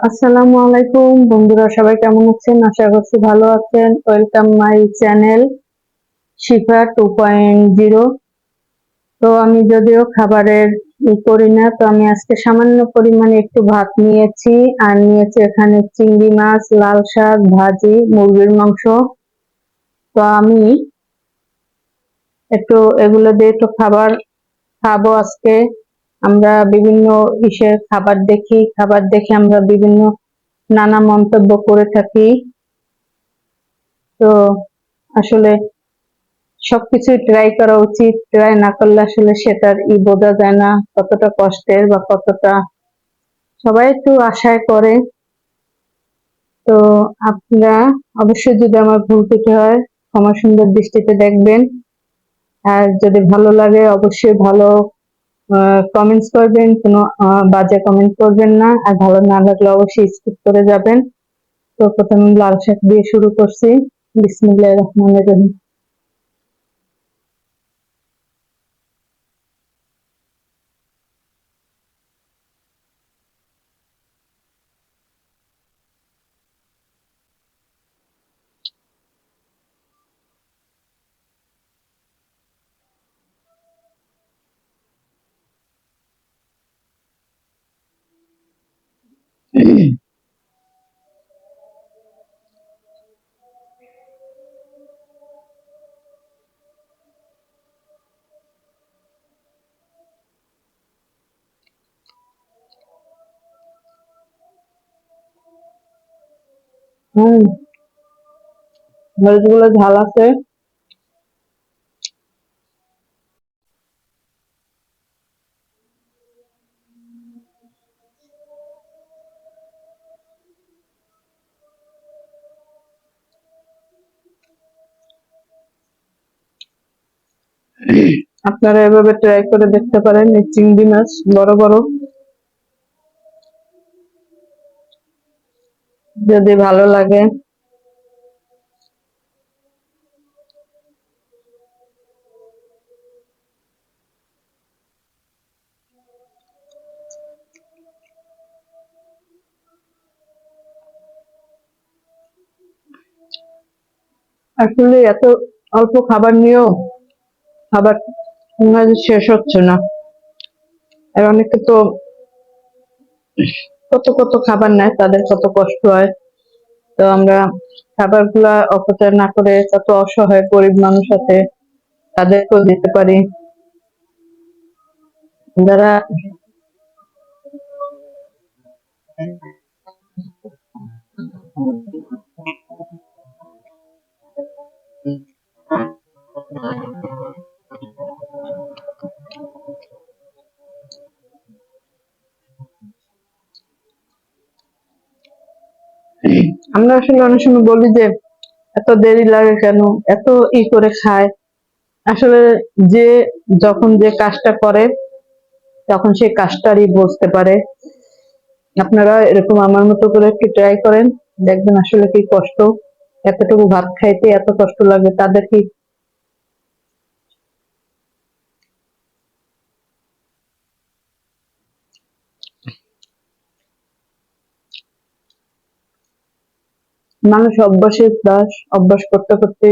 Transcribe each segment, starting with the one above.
আসসালামু আলাইকুম। বন্ধুরা, সবাই কেমন আছেন? আশা করছি ভালো আছেন। Welcome my channel Shifa two point zero তো আমি যদিও খাবারের ই করি না, তো আমি আজকে সামান্য পরিমাণে একটু ভাত নিয়েছি। আর নিয়েছি এখানে চিংড়ি মাছ, লাল শাক, ভাজি, মুরগির মাংস। তো আমি একটু এগুলো দিয়ে একটু খাবার খাব আজকে। আমরা বিভিন্ন ইসের খাবার দেখি, খাবার দেখে আমরা বিভিন্ন নানা মন্তব্য করে থাকি। তো আসলে সবকিছু ট্রাই করা উচিত ট্রাই না করলে আসলে সেটার ই বোঝা যায় না কতটা কষ্টের বা কতটা। সবাই একটু আশায় করে। তো আপনারা অবশ্যই যদি আমার ভুল থেকে হয় ক্ষমা সুন্দর দৃষ্টিতে দেখবেন। আর যদি ভালো লাগে, অবশ্যই ভালো কমেন্টস করবেন, কোনো বাজে কমেন্ট করবেন না, আর ভালো না লাগলে অবশ্যই স্কিপ করে যাবেন। তো প্রথমে লাল শাক দিয়ে শুরু করছি। বিসমিল্লাহ রহমান রহিম। হম। মরিচগুলো ঝাল আছে? আপনারা এভাবে ট্রাই করে দেখতে পারেন, এই চিংড়ি মাছ, বড় বড়। যদি ভালো লাগে। আসলে এত অল্প খাবার নিয়েও খাবার শেষ হচ্ছে না। আর অনেকে তো কত কত খাবার নেয়, তাদের কত কষ্ট হয়। তো আমরা খাবারগুলা অপচয় না করে কত অসহায় গরিব মানুষ আছে, তাদেরকেও দিতে পারি। যারা আমরা আসলে অনেক সময় বলি যে, এত দেরি লাগে কেন? এত ই করে খায়। আসলে যে যখন যে কাজটা করে, তখন সেই কাজটারই বুঝতে পারে। আপনারা এরকম আমার মতো করে একটু ট্রাই করেন। দেখবেন আসলে কি কষ্ট। এতটুকু ভাত খাইতে এত কষ্ট লাগে, তাদের কি মানুষ অভ্যাসের দাস অভ্যাস করতে করতে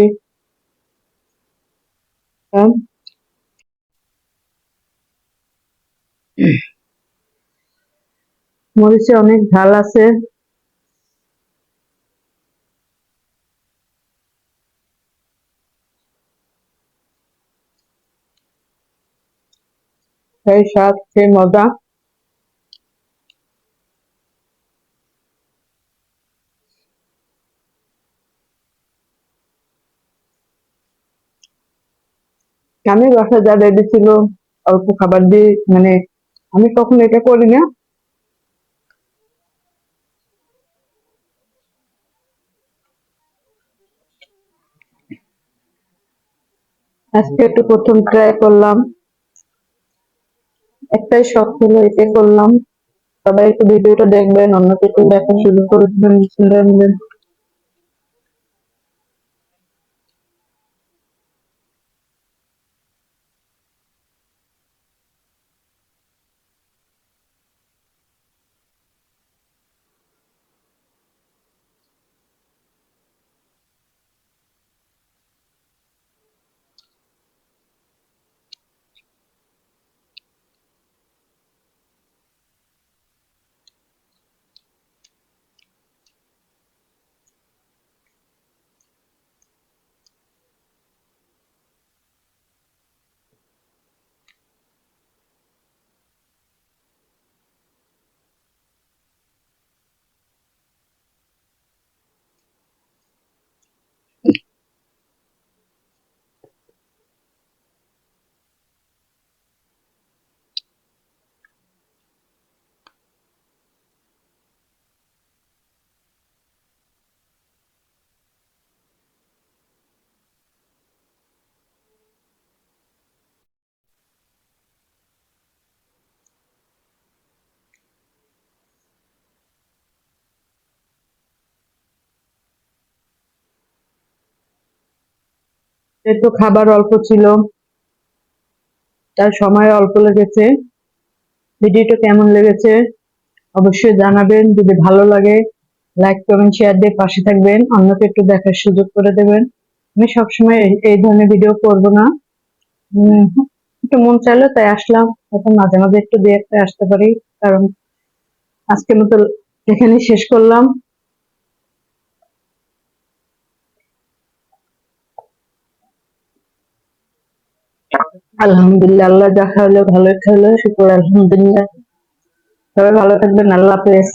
হ্যাঁ? মরিচে অনেক ঝাল আছে স্বাদ সেই মজা আমি বাসা যা রেডি ছিল অল্প খাবার দিয়ে মানে আমি কখনো এটা করি না। আজকে একটু প্রথম ট্রাই করলাম। একটাই শখ ছিল, এটাই করলাম। সবাই একটু ভিডিওটা দেখবেন অন্য কিছু দেখা শুরু করে দেবেন একটু খাবার অল্প ছিল। তার সময় অল্প লেগেছে। ভিডিওটা কেমন লেগেছে অবশ্যই জানাবেন। যদি ভালো লাগে লাইক কমেন্ট শেয়ার দিয়ে পাশে থাকবেন। অন্যকে একটু দেখার সুযোগ করে দেবেন। আমি সবসময় এই- ধরনের ভিডিও করব না। একটু মন চাইলো তাই আসলাম। এখন মাঝে মাঝে একটু দিয়ে আসতে পারি। কারণ আজকের মতো এখানেই শেষ করলাম। আলহামদুলিল্লাহ আল্লাহ যা খাওয়ালো ভালো খাওয়ালো শুক্র আলহামদুলিল্লাহ। সবাই ভালো থাকবেন আল্লাহ হাফেজ।